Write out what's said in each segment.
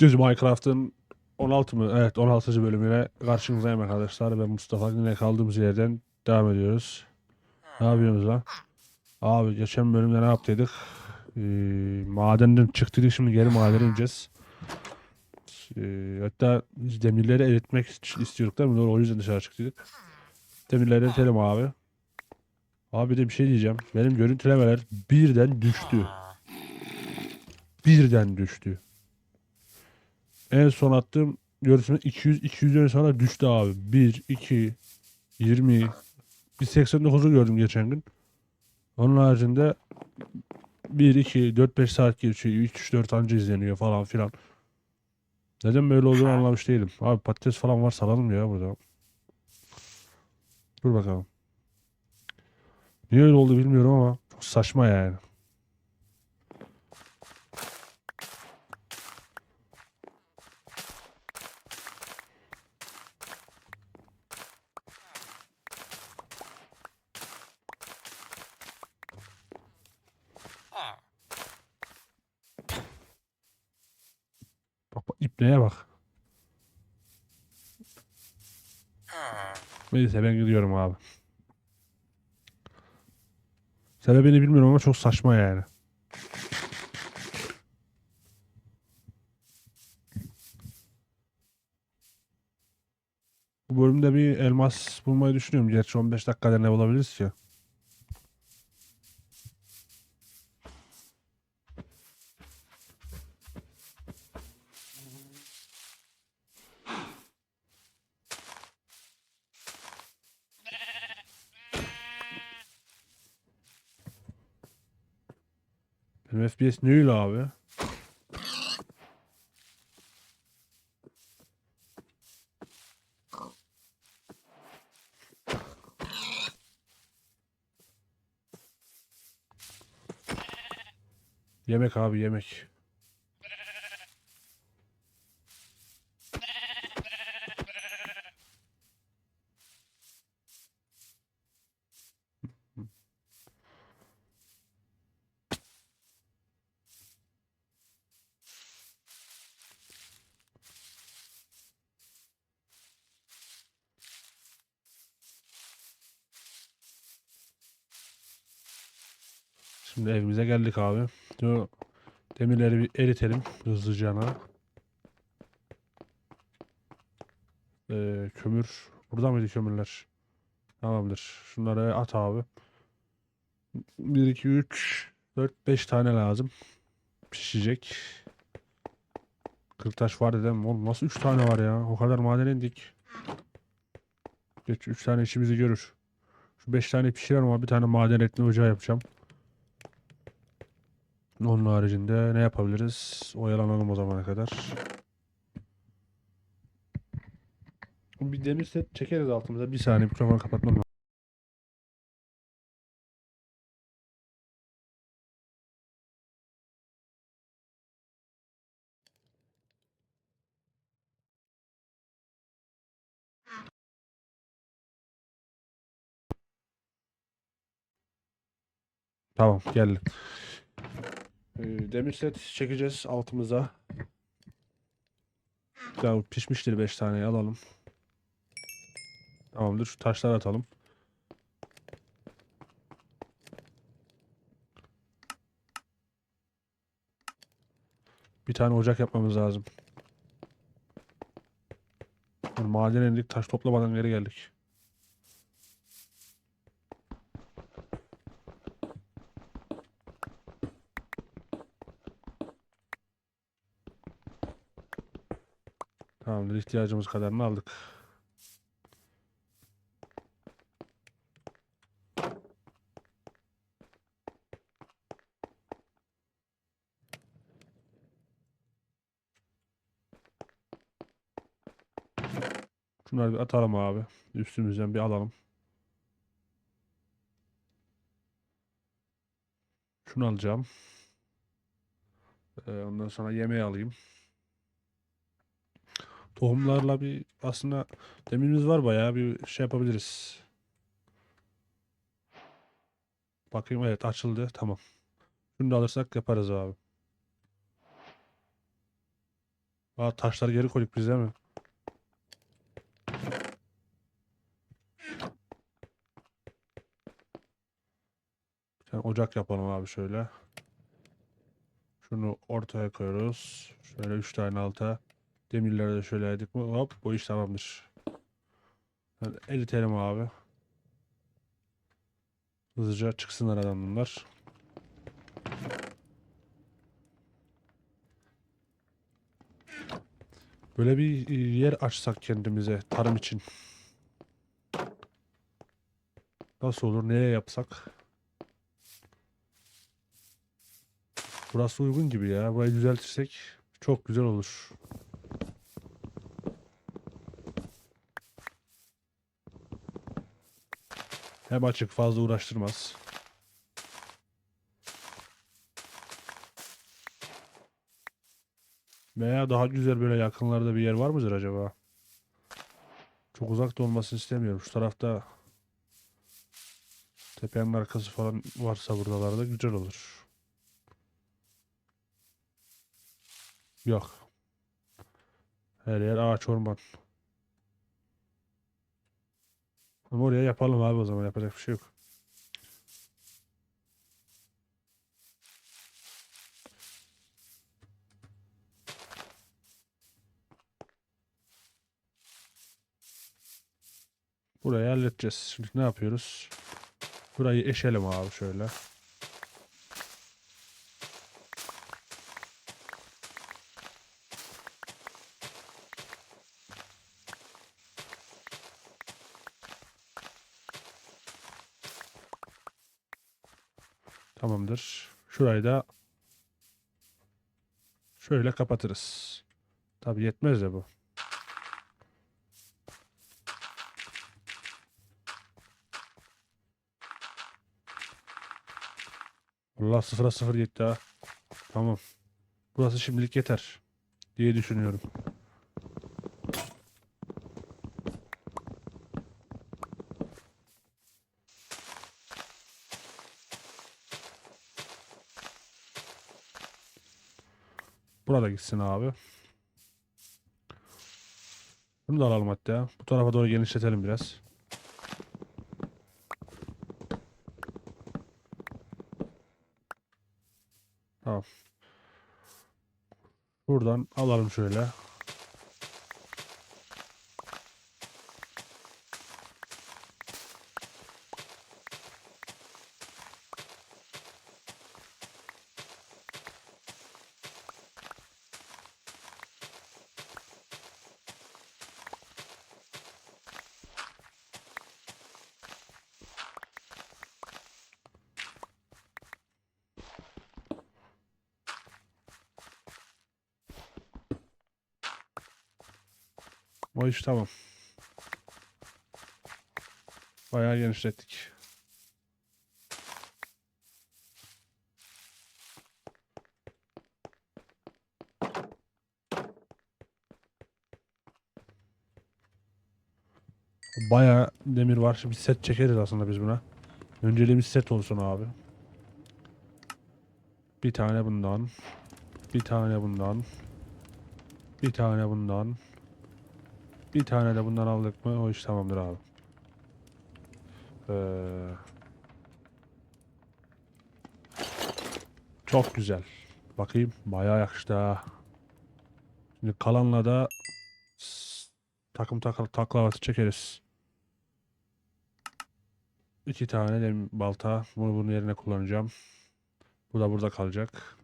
Düz Minecraft'ın 16 mı? Evet 16. bölümüne karşınızdayım arkadaşlar. Ben Mustafa yine kaldığımız yerden devam ediyoruz. Ne yapıyorsunuz lan? Abi geçen bölümde ne yaptıydık? Ee, madenden çıktıydık şimdi geri madene ineceğiz. Ee, hatta demirleri eritmek ist- istiyorduk değil mi? Doğru o yüzden dışarı çıktıydık. Demirleri eritelim abi. Abi bir de bir şey diyeceğim. Benim görüntülemeler birden düştü. Birden düştü. En son attığım görüntüme 200 200'den sonra düştü abi. 1 2 20 bir 89'u gördüm geçen gün. Onun haricinde 1 2 4 5 saat geçiyor. 3 3 4 anca izleniyor falan filan. Neden böyle olduğunu anlamış değilim. Abi patates falan var salalım ya burada. Dur bakalım. Niye öyle oldu bilmiyorum ama çok saçma yani. Bak bak bak. Neyse ben gidiyorum abi. Sebebini bilmiyorum ama çok saçma yani. Bu bölümde bir elmas bulmayı düşünüyorum. Gerçi 15 dakikada ne bulabiliriz ki? Benim FPS öyle abi? Yemek abi yemek. Şimdi evimize geldik abi. Şu demirleri bir eritelim hızlıca. Ee, kömür. Burada mıydı kömürler? Tamamdır. Şunları at abi. 1, 2, 3, 4, 5 tane lazım. Pişecek. 40 taş var dedim. Oğlum nasıl 3 tane var ya? O kadar maden indik. Geç 3 tane işimizi görür. Şu 5 tane pişirelim ama bir tane maden etme ocağı yapacağım. Onun haricinde ne yapabiliriz? Oyalanalım o zamana kadar. Bir demir set çekeriz altımıza. Bir saniye mikrofonu kapatmam lazım. Tamam geldi. Ee, demir set çekeceğiz altımıza. Ya pişmiştir 5 tane alalım. Tamamdır şu taşları atalım. Bir tane ocak yapmamız lazım. Yani maden indik taş toplamadan geri geldik. Tamamdır ihtiyacımız kadarını aldık. Şunları bir atalım abi. Üstümüzden bir alalım. Şunu alacağım. Ee, ondan sonra yemeği alayım. Tohumlarla bir aslında demirimiz var bayağı bir şey yapabiliriz. Bakayım evet açıldı. Tamam. Şunu da alırsak yaparız abi. Aa taşları geri koyduk biz değil mi? Bir tane ocak yapalım abi şöyle. Şunu ortaya koyuyoruz. Şöyle 3 tane alta. Demirleri de şöyle yedik hop bu iş tamamdır. Hadi eritelim abi. Hızlıca çıksınlar adam bunlar. Böyle bir yer açsak kendimize tarım için. Nasıl olur? Nereye yapsak? Burası uygun gibi ya. Burayı düzeltirsek çok güzel olur. Hem açık fazla uğraştırmaz. Veya daha güzel böyle yakınlarda bir yer var mıdır acaba? Çok uzakta olmasını istemiyorum. Şu tarafta tepenin arkası falan varsa buralarda güzel olur. Yok. Her yer ağaç orman. Ama oraya yapalım abi o zaman yapacak bir şey yok. Burayı halledeceğiz. Şimdi ne yapıyoruz? Burayı eşelim abi şöyle. Tamamdır. Şurayı da şöyle kapatırız. Tabi yetmez de bu. Allah sıfıra sıfır gitti ha. Tamam. Burası şimdilik yeter diye düşünüyorum. Burada gitsin abi. Bunu da alalım hatta. Bu tarafa doğru genişletelim biraz. Tamam. Buradan alalım şöyle. O iş tamam. Bayağı genişlettik. Bayağı demir var. Şimdi set çekeriz aslında biz buna. Önceliğimiz set olsun abi. Bir tane bundan. Bir tane bundan. Bir tane bundan. Bir tane de bundan aldık mı o iş tamamdır abi. Ee, çok güzel. Bakayım bayağı yakıştı ha. Şimdi kalanla da takım takla taklavatı çekeriz. İki tane de balta. Bunu bunun yerine kullanacağım. Bu da burada kalacak.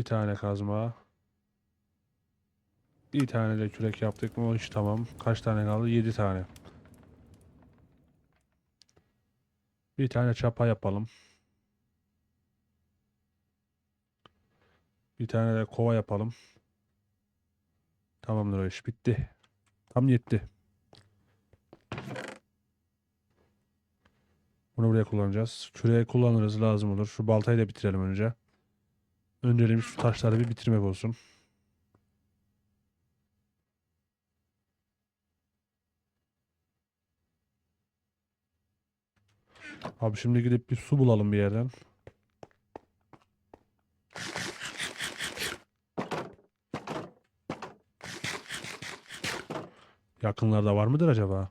Bir tane kazma. Bir tane de kürek yaptık mı o iş tamam. Kaç tane kaldı? 7 tane. Bir tane çapa yapalım. Bir tane de kova yapalım. Tamamdır o iş. Bitti. Tam yetti. Bunu buraya kullanacağız. Küreği kullanırız lazım olur. Şu baltayı da bitirelim önce. Önceliğimiz şu taşları bir bitirmek olsun. Abi şimdi gidip bir su bulalım bir yerden. Yakınlarda var mıdır acaba?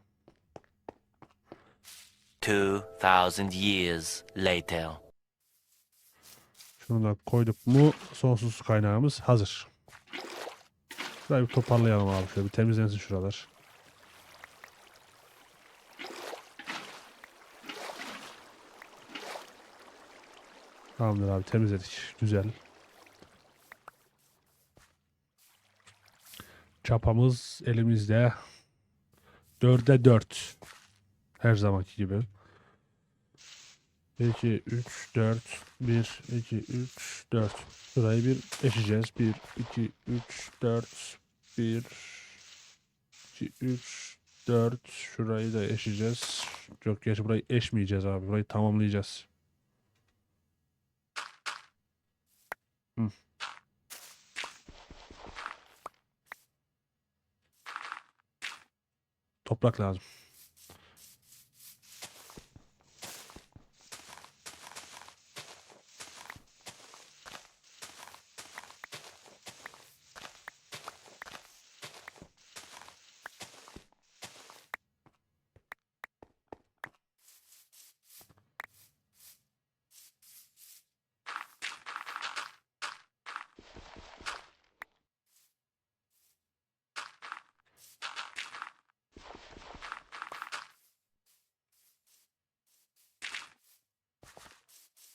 2,000 years later. Şunu da koyduk mu sonsuz su kaynağımız hazır. Şurayı bir toparlayalım abi şöyle bir temizlensin şuralar. Tamamdır abi temizledik. Güzel. Çapamız elimizde. Dörde dört. Her zamanki gibi. 2, 3, 4, 1, 2, 3, 4. Şurayı bir eşeceğiz. 1, 2, 3, 4, 1, 2, 3, 4. Şurayı da eşeceğiz. Yok gerçi burayı eşmeyeceğiz abi. Burayı tamamlayacağız. Toprak lazım.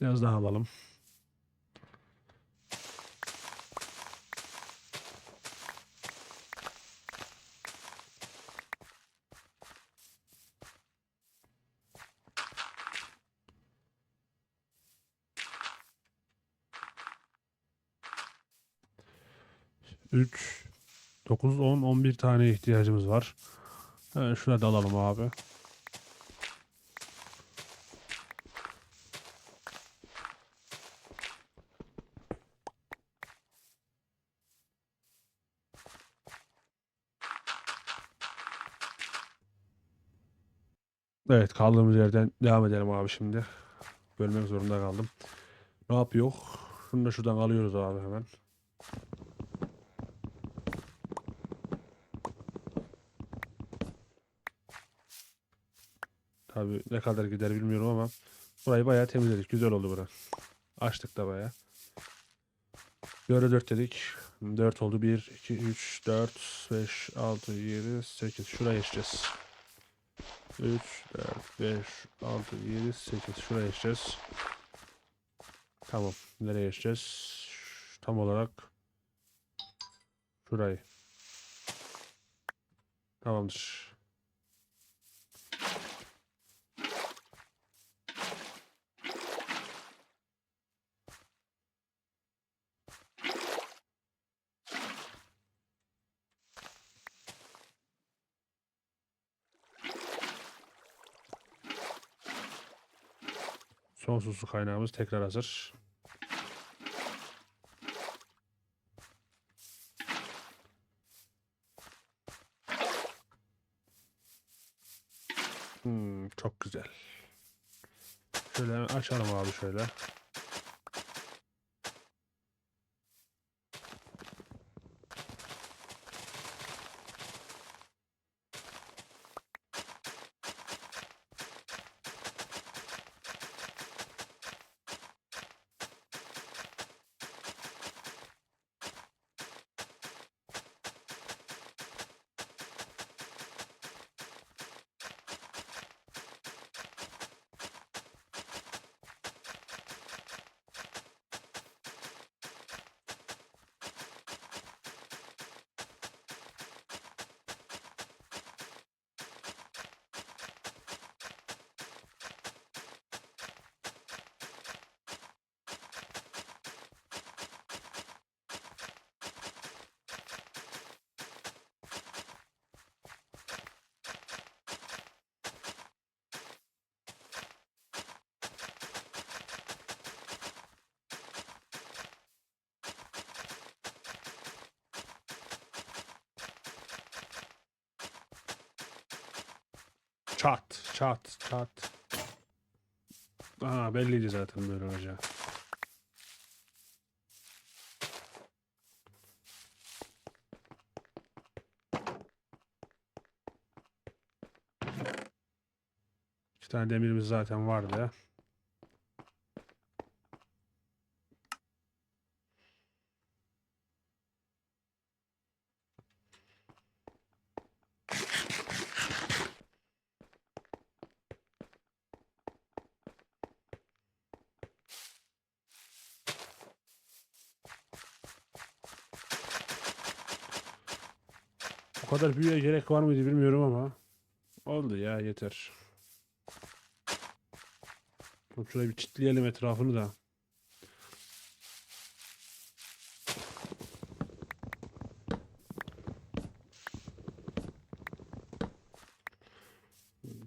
Biraz daha alalım. Üç, dokuz, on, on bir tane ihtiyacımız var. Hemen şuna da alalım abi. Evet kaldığımız yerden devam edelim abi şimdi. Bölmek zorunda kaldım. Ne yapıyor? Şunu da şuradan alıyoruz abi hemen. Tabii ne kadar gider bilmiyorum ama burayı bayağı temizledik. Güzel oldu bura. Açtık da bayağı. Böyle 4 dedik. 4 oldu. 1, 2, 3, 4, 5, 6, 7, 8. Şuraya geçeceğiz. 3, 4, 5, 6, 7, 8. Şuraya geçeceğiz. Tamam. Nereye geçeceğiz? Tam olarak şurayı. Tamamdır. Sonsuz su kaynağımız tekrar hazır. Hmm, çok güzel. Şöyle açalım abi şöyle. Çat, çat, çat. Aha belliydi zaten böyle olacağı. İki tane demirimiz zaten vardı O kadar büyüye gerek var mıydı bilmiyorum ama oldu ya yeter. Şurayı bir çitleyelim etrafını da.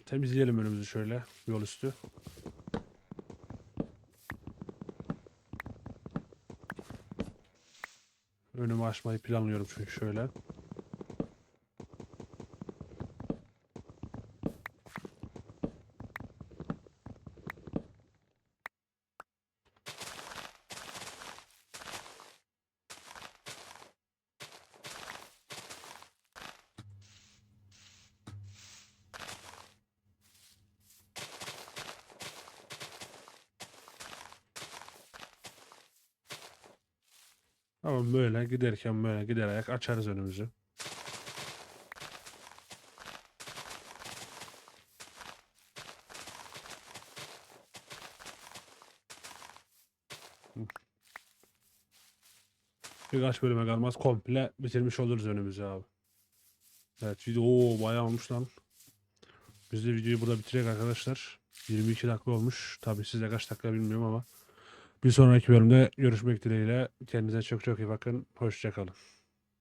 Temizleyelim önümüzü şöyle yol üstü. Önümü açmayı planlıyorum çünkü şöyle. Ama böyle giderken böyle giderek açarız önümüzü. Birkaç bölüme kalmaz komple bitirmiş oluruz önümüzü abi. Evet video oo, bayağı olmuş lan. Biz de videoyu burada bitirek arkadaşlar. 22 dakika olmuş. Tabii sizde kaç dakika bilmiyorum ama. Bir sonraki bölümde görüşmek dileğiyle. Kendinize çok çok iyi bakın. Hoşçakalın.